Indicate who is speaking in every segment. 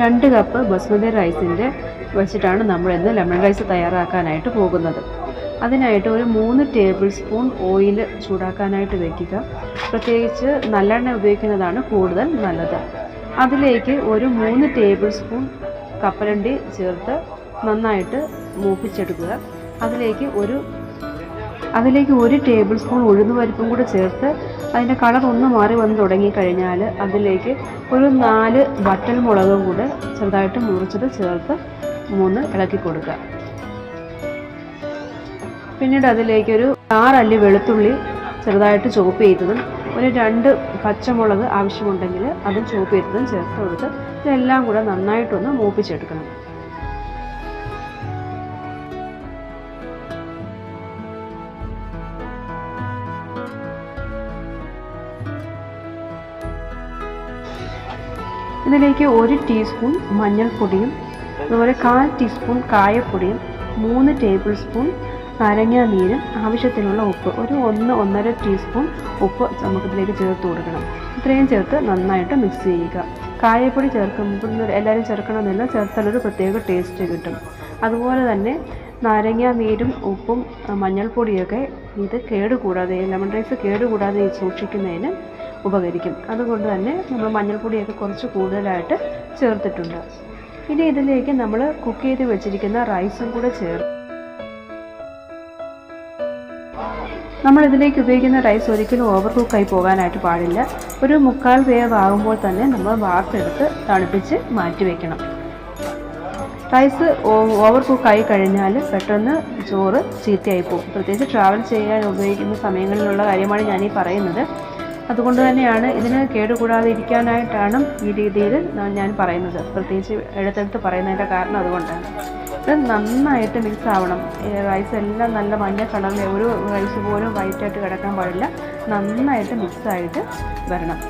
Speaker 1: രണ്ട് കപ്പ് ബസ്മതി റൈസിന്റെ വെച്ചിട്ടാണ് നമ്മൾ ഇന്ന് ലെമൺ റൈസ് തയ്യാറാക്കാനായിട്ട് പോകുന്നത്. അതിനായിട്ട് ഒരു മൂന്ന് ടേബിൾ സ്പൂൺ ഓയിൽ ചൂടാക്കാനായിട്ട് വയ്ക്കുക പ്രത്യേകിച്ച് നല്ലെണ്ണ ഉപയോഗിക്കുന്നതാണ് കൂടുതൽ നല്ലത്. അതിലേക്ക് ഒരു മൂന്ന് ടേബിൾ സ്പൂൺ കപ്പലണ്ടി ചേർത്ത് നന്നായിട്ട് മൂപ്പിച്ചെടുക്കുക. അതിലേക്ക് ഒരു അതിലേക്ക് ഒരു ടേബിൾ സ്പൂൺ ഉഴുന്ന് പരിപ്പും കൂടെ ചേർത്ത് അതിന്റെ കളർ ഒന്ന് മാറി വന്ന് തുടങ്ങിക്കഴിഞ്ഞാൽ അതിലേക്ക് ഒരു നാല് വറ്റൽ മുളകും കൂടെ ചെറുതായിട്ട് മുറിച്ചത് ചേർത്ത് മൂന്ന് ഇളക്കി കൊടുക്കുക. പിന്നീട് അതിലേക്കൊരു ആറല്ലി വെളുത്തുള്ളി ചെറുതായിട്ട് ചോപ്പ് ചെയ്തതും ഒരു രണ്ട് പച്ചമുളക് ആവശ്യമുണ്ടെങ്കിൽ അതും ചോപ്പ് ചെയ്തതും ചേർത്ത് കൊടുത്ത് ഇതെല്ലാം കൂടെ നന്നായിട്ടൊന്ന് മൂപ്പിച്ചെടുക്കണം. ഇതിലേക്ക് ഒരു ടീസ്പൂൺ മഞ്ഞൾപ്പൊടിയും അതുപോലെ കാൽ ടീസ്പൂൺ കായപ്പൊടിയും മൂന്ന് ടേബിൾ സ്പൂൺ നാരങ്ങ നീരും ആവശ്യത്തിനുള്ള ഉപ്പ് ഒരു ഒന്ന് ഒന്നര ടീസ്പൂൺ ഉപ്പ് നമുക്കിതിലേക്ക് ചേർത്ത് കൊടുക്കണം. ഇത്രയും ചേർത്ത് നന്നായിട്ട് മിക്സ് ചെയ്യുക. കായപ്പൊടി ചേർക്കുമ്പോൾ എല്ലാവരും ചേർക്കണമെന്നില്ല ചേർത്താലൊരു പ്രത്യേക ടേസ്റ്റ് കിട്ടും. അതുപോലെ തന്നെ നാരങ്ങ നീരും ഉപ്പും മഞ്ഞൾപ്പൊടിയൊക്കെ ഇത് കേടുകൂടാതെ ലെമൺ റൈസ് കേടുകൂടാതെ സൂക്ഷിക്കുന്നതിന് ഉപകരിക്കും. അതുകൊണ്ട് തന്നെ നമ്മൾ മഞ്ഞൾപ്പൊടിയൊക്കെ കുറച്ച് കൂടുതലായിട്ട് ചേർത്തിട്ടുണ്ട്. ഇനി ഇതിലേക്ക് നമ്മൾ കുക്ക് ചെയ്ത് വെച്ചിരിക്കുന്ന റൈസും കൂടെ ചേർത്ത് നമ്മൾ ഇതിലേക്ക് ഉപയോഗിക്കുന്ന റൈസ് ഒരിക്കലും ഓവർ കുക്കായി പോകാനായിട്ട് പാടില്ല. ഒരു മുക്കാൽ വേവ് ആകുമ്പോൾ തന്നെ നമ്മൾ വാർത്തെടുത്ത് തണുപ്പിച്ച് മാറ്റി വെക്കണം. റൈസ് ഓവർ കുക്കായി കഴിഞ്ഞാൽ പെട്ടെന്ന് ചോറ് ചീത്തയായി പോകും. പ്രത്യേകിച്ച് ട്രാവൽ ചെയ്യാൻ ഉപയോഗിക്കുന്ന സമയങ്ങളിലുള്ള കാര്യമാണ് ഞാനീ പറയുന്നത്. അതുകൊണ്ട് തന്നെയാണ് ഇതിന് കേടുകൂടാതെ ഇരിക്കാനായിട്ടാണ് ഈ രീതിയിൽ ഞാൻ പറയുന്നത്. പ്രത്യേകിച്ച് എടുത്തെടുത്ത് പറയുന്നതിന്റെ കാരണം അതുകൊണ്ടാണ്. ഇത് നന്നായിട്ട് മിക്സ് ആവണം. റൈസ് എല്ലാം നല്ല മഞ്ഞ കളറിൽ ഒരു റൈസ് പോലും വൈറ്റായിട്ട് കിടക്കാൻ പാടില്ല. നന്നായിട്ട് മിക്സായിട്ട് വരണം.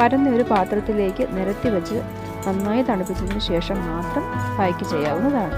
Speaker 1: പരന്ന ഒരു പാത്രത്തിലേക്ക് നിരത്തി വെച്ച് നന്നായി തണുപ്പിച്ചതിന് ശേഷം മാത്രം പായ്ക്ക് ചെയ്യാവുന്നതാണ്.